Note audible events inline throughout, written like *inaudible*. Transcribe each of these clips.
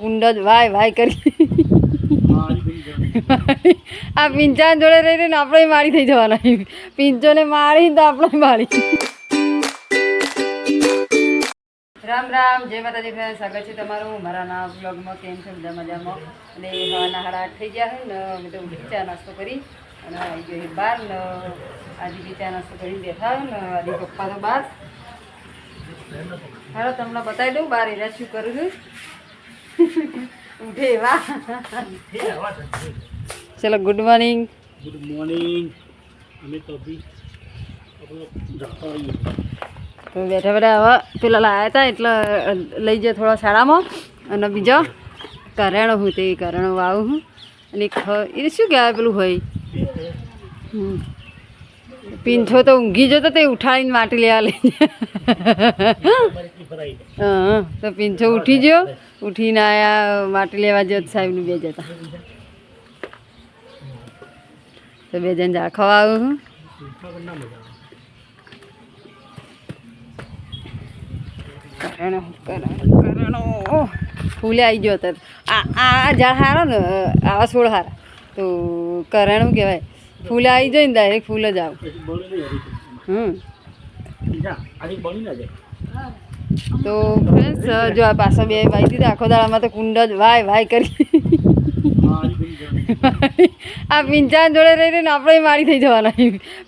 કુંડ જ Y Y કરી. આ પિંચા જોડે રહીને આપણે મારી થઈ જવાના પિંચોને મારી તો આપણે મારી. રામ રામ. જય માતાજી ફ્રેન્ડ સ્વાગત છે તમારું મારા ના બ્લોગમાં કેમ છે? બધા મજામાં? અને હવાના હાડા થઈ ગયા હોય ને, અમે તો ચા નાસ્તો કરી અને આવી ગયો બહાર ને, આજે બી ચા નાસ્તો કરીને બેઠા હોય ને, આજે પપ્પા તો બહાર હાલો, તમને બતાવી દઉં બહાર એરા શું કરું છું. ચલો ગુડ મોર્નિંગ ગુડ મોર્નિંગ અમે તો તો બેઠા બેઠા હવે પેલા લાવ્યા હતા એટલે લઈ જાય થોડા શાળામાં. અને બીજો કરેણો હું તે કરેણો વાવું હું. અને એક હ- એ શું કહેવાય પેલું હોય? હમ. પીંછો તો ઊંઘી જતો તે ઉઠાડીને માટી લેવા લઈ. હા તો પીંછો ઉઠી ગયો. ઉઠીને આયા માટી લેવા ગયો સાહેબનું બે જતા. તો બે જણ જા ખવાવું હું. કરણો કરણો ફૂલે આવી ગયો તો. આ આ ઝાડ હારો ને આવા છોડ હારા. તો કરણું કહેવાય. ફૂલે આવી જાય ને ડાયરેક્ટ ફૂલ જ આવું. હમ. બની ના જાય. તો ફ્રેન્ડ્સ જો આ પાછા બે ભાઈ દીધા આખો દાડામાં તો કુંડ જ વાય વાય કરી. આ પિંચાન જોડે રહી રહીને આપણે મારી થઈ જવાના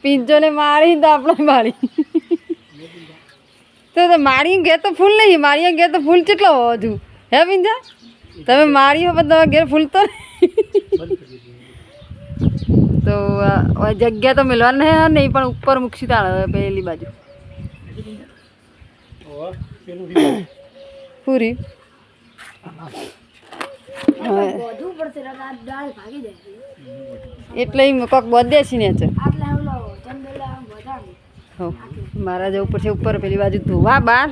પિંચોને મારી તો આપણે મારી. તો મારી ઘેર તો ફૂલ નહીં, મારી ઘેર તો ફૂલ કેટલો છું હે પિંજા તમે મારી હો, પણ તમારા ઘેર ફૂલ તો તો જગ્યા તો મિલવાની નહીં પણ ઉપર મૂકશી તાળ પેલી બાજુ. પૂરી. એટલે કોક બધે છે ને છે આટલા ઓલો ચંદલા મારા જવું પડશે ઉપર પેલી બાજુ ધોવા બાર.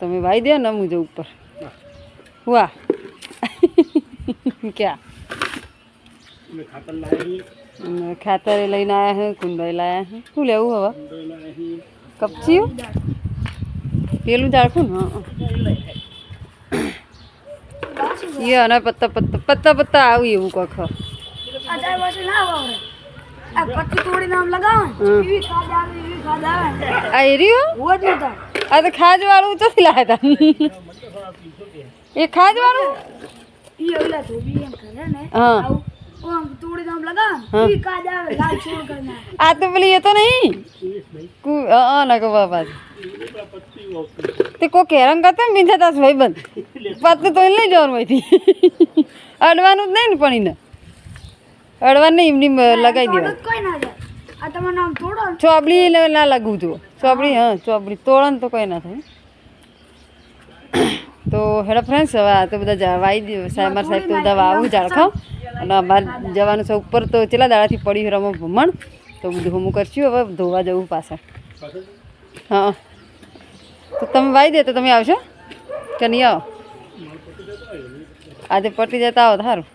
તમે વાઈ દે ને હું જઉં ઉપર. વાહ. *laughs* ક્યાં? ખાતર લાવી અને ખાતરે લઈને આવ્યા હે કુંડાઈ લાયા હે. શું લેવું હવે? કપચીયું પેલું જાળખું ને? એ અને પત્તા પત્તા પત્તા પત્તા આવી એવું કોખ આ તો ખાજ વાળું ચોથી લાયા હતા એ ખાજ વાળું હા. આ તો પેલી એ તો નહીં? બાબા તે કો કેરમ કરતો ને બિંધા તાસ ભાઈ બંધ પાતું તો લઈ જવાનું અહીંથી. અડવાનું જ નહીં ને પણ એને. અડવાનું નહીં એમની લગાવી દેવા દેવાનું. ચોપડી ના લાગવું જુઓ ચોપડી હા. ચોપડી. તોડન તો કોઈ ના થાય. તો હેડો ફ્રેન્ડ્સ હવે આ તો બધા વાવી સાહેબ સાહેબ તો બધા વાવું ઝાડખા. અને અમારે જવાનું છે ઉપર તો કેટલા દાડાથી પડી રમો ભમણ. તો હું કરશું, હવે ધોવા જવું પાછળ હા. તો તમે વાઈ દે તો તમે આવશો? કે નહીં આવો? આજે પટી જતા આવો સારું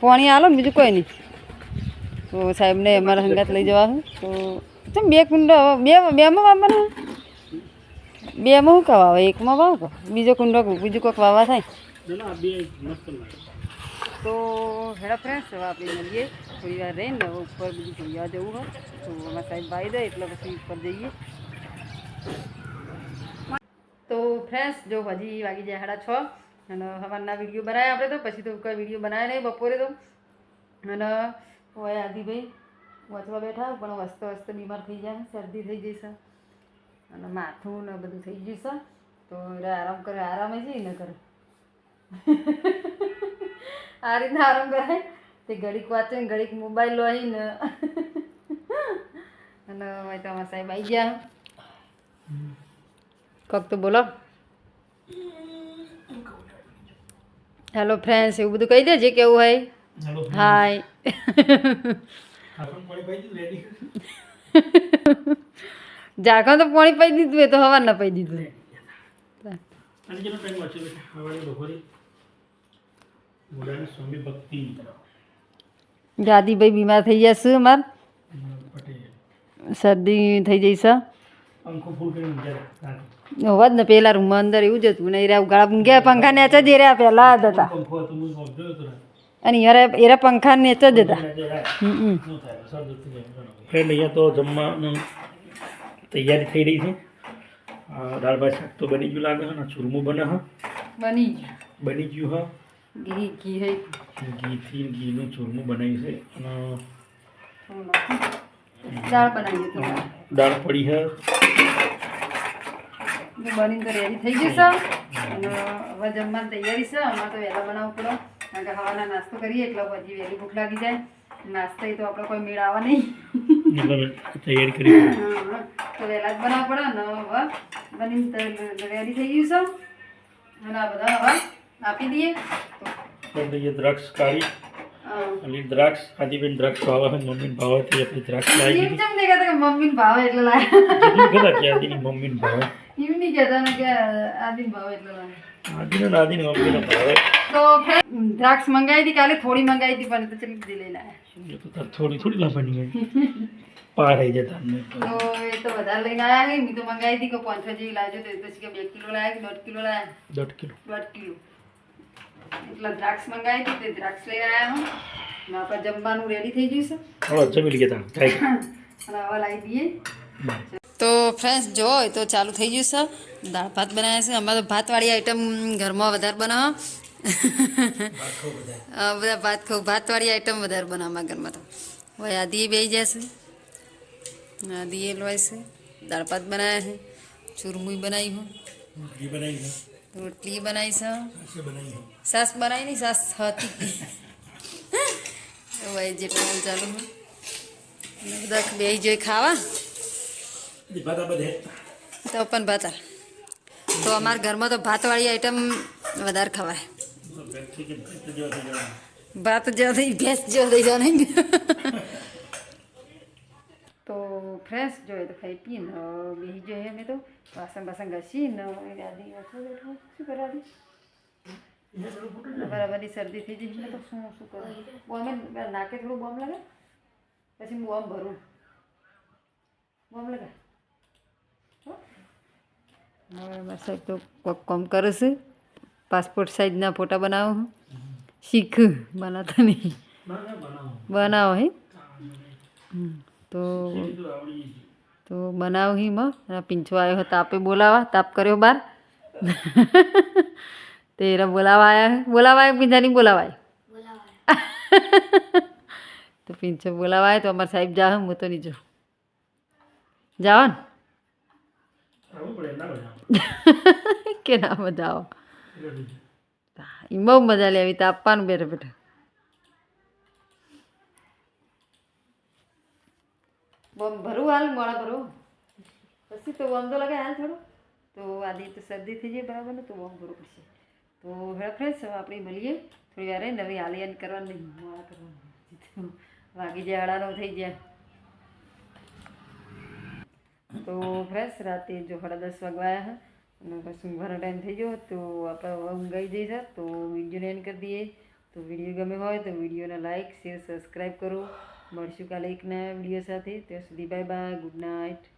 પાણી આલો ને બીજું કોઈ નહીં. તો સાહેબને અમારા હંગાત લઈ જવા તો ચમ બે કુંડો બે બેમાં વાવવાના બેમાં શું કહેવા આવે એકમાં વાવ? બીજો કુંડો બીજું કોઈક વાવા થાય? તો હેડા ફ્રેન્ડ્સ હવે આપણે મળીએ. થોડી વાર રહીને ઉપર બીજું જોયા જવું હોય, તો અમારા સાહેબ ભાઈ દે એટલે પછી ઉપર જઈએ. તો ફ્રેન્ડ્સ જો હજી વાગી જાય સાડા છ, અને સવારના વીડિયો બનાવ્યા આપણે તો, પછી તો કોઈ વીડિયો બનાવ્યા નહીં બપોરે તો. અને હોય આદિભાઈ વાંચવા બેઠા, પણ વસ્તો વસ્તો બીમાર થઈ જાય શરદી થઈ જશે અને માથું ને બધું થઈ જશે તો આરામ કરે, આરામ જ ન કરે આ રીતના આરામ કરે તે ઘડીક વાંચે ને ઘડીક મોબાઈલ લઈને અને હવે તો સાહેબ આવી ગયા. કોક તો બોલો. હેલો ફ્રેન્ડ્સ એવું બધું કહી દેજે કેવું હોય. હાય ઝાકણ તો પાણી પાઈ દીધું એ તો હવા ના પાઈ દીધું. સ્વામી ભક્તિ. દાદીભાઈ બીમાર થઈ જશે અમાર? શરદી થઈ જઈશ. હોવા જ ને પેલા રૂમમાં અંદર એવું જ હતું ને એરા ઉગાડા ગયા પંખા નેચ જ એરા પહેલા જ હતા. હું. અને એરા એરા પંખા નેચ જ હતા. ફ્રેન્ડ અહીંયા તો જમવાનું તૈયારી થઈ રહી છે. દાળ ભાત શાક તો બની ગયું લાગે છે ચૂરમું બને હા બની ગયું. બની ગયું હા. ઘી ઘી હે. ઘીથી ઘીનું ચૂરમું બનાવ્યું છે અને દાળ બનાવી દાળ પડી છે. બનીને તો રેડી થઈ ગયું છે. અને હવે જમવાની તૈયારી છે. અમારે તો વહેલા બનાવવું પડે. કારણ કે હવાના નાસ્તો કરીએ એટલે પછી વહેલી ભૂખ લાગી જાય. નાસ્તા તો આપણે કોઈ મેળ આવે નહીં. તૈયારી કરી તો વહેલા જ બનાવવું પડે. ને હવે બનીને રેડી થઈ ગયું છે. અને આ બધા હવે આપી દઈએ? પણ દઈએ દ્રાક્ષ કાઢી અને દ્રાક્ષ આદિબેન દ્રાક્ષ ભાવે મમ્મીને ભાવે તે આપણી દ્રાક્ષ લાવી એમ કેમ કહેતા કે મમ્મીને ભાવે એટલે લાવી? કીધું કે આદિની મમ્મીને ભાવે. એમ નહીં કહેતા ને કે આદિને ભાવે એટલે લાવી. આદિને ને મમ્મીને ભાવે. તો દ્રાક્ષ મંગાવી હતી કાલે થોડી મંગાવી હતી પણ તો ચલી થોડી થોડી લાવવાની પાર આવી જતા તો એ તો વધારે લઈને આવ્યા મેં તો મંગાવી હતી કે પાંચસો જેવી લાવજો તો પછી કે બે કિલો લાવ્યા કે દોઢ કિલો લાવ્યા? દોઢ કિલો. દોઢ કિલો. એટલે દ્રાક્ષ મંગાવી હતી તે દ્રાક્ષ લઈ આવ્યા હું. ને આપણે જમવાનું રેડી થઈ ગયું છે. હવે જમી લઈએ તમે અને *laughs* હવે લાવી દઈએ. તો ફ્રેન્ડ્સ જો હોય તો ચાલુ થઈ ગયું છે. દાળ ભાત બનાવ્યા છે. અમારે તો ભાતવાળી આઈટમ ઘરમાં વધારે બનાવો. બધા ભાત ખાઉં ભાતવાળી આઈટમ વધારે બનાવો અમારા ઘરમાં તો. હવે આદિએ બે જશે આદિએ લોય છે. દાળ ભાત બનાવ્યા છે. ચૂરમુઈ બનાવી હું ઘી બનાવી છે. રોટલી બનાવી છે. સાસે બનાવી સાસ નહીં સાસ હતી. ભાઈ જે પણ ચાલુ બધા બે જોઈ ખાવા. તો પણ ભાત. તો અમારા ઘરમાં તો ભાતવાળી આઈટમ વધારે ખવાય. ભાત જેવા થઈ ભેંસ જેવા થઈ જવા નહીં. તો ફ્રેશ જોઈએ તો ખાઈ પીને બેસી જોઈએ અમે તો વાસણ બાસણ ઘસીને શું કરે આદિ બરાબરની શરદી થઈ જાય તો શું શું કરું? બોમ્બે નાકે થોડું બોમ લાગે? પછી હું બોમ ભરું. બોમ લગા? હવે સાહેબ તો કોક કોમ કરે છે. પાસપોર્ટ સાઇઝના ફોટા બનાવો. શીખ બનાવતા નહીં. બનાવો હે? તો. તો બનાવ હી માં. પીંછો આવ્યો હતો તાપે બોલાવા. તાપ કર્યો બાર. *laughs* તે બોલાવાયા બોલાવા આવ્યા નહીં બોલાવાય તો પીંછો બોલાવાય તો અમારા સાહેબ જાઓ હું તો નહીં જાઉં જાઓ ને કે ના મજા આવો એ બહુ મજા લેવી તાપવાનું બેઠા બેઠા બોમ ભરું હાલ મોડા ભરું પછી તો બોમ તો લગાય હાલ થોડું તો આદિ તો શરદી થઈ જાય બરાબર ને તો બોમ ભરવું પડશે તો હેડ ફ્રેન્ડ્સ હવે આપણે મળીએ થોડી વાર રહીને નવી આલિયાન કરવાનું નહીં મોડા કરવાનું વાગી જાય અડાનો થઈ જાય તો ફ્રેન્ડ્સ રાતે જો સાડા દસ વાગવા આવ્યા અને પછી ઊંઘવાનો ટાઈમ થઈ ગયો તો આપણે હવે ઊંઘાઈ જઈશ તો વિડીયોને એન્ડ કરી દઈએ તો વીડિયો ગમે હોય તો વિડીયોને લાઇક શેર સબસ્ક્રાઈબ કરો મળશું કાલે એક નયા વીડિયો સાથે ત્યાં સુધી બાય બાય ગુડ નાઇટ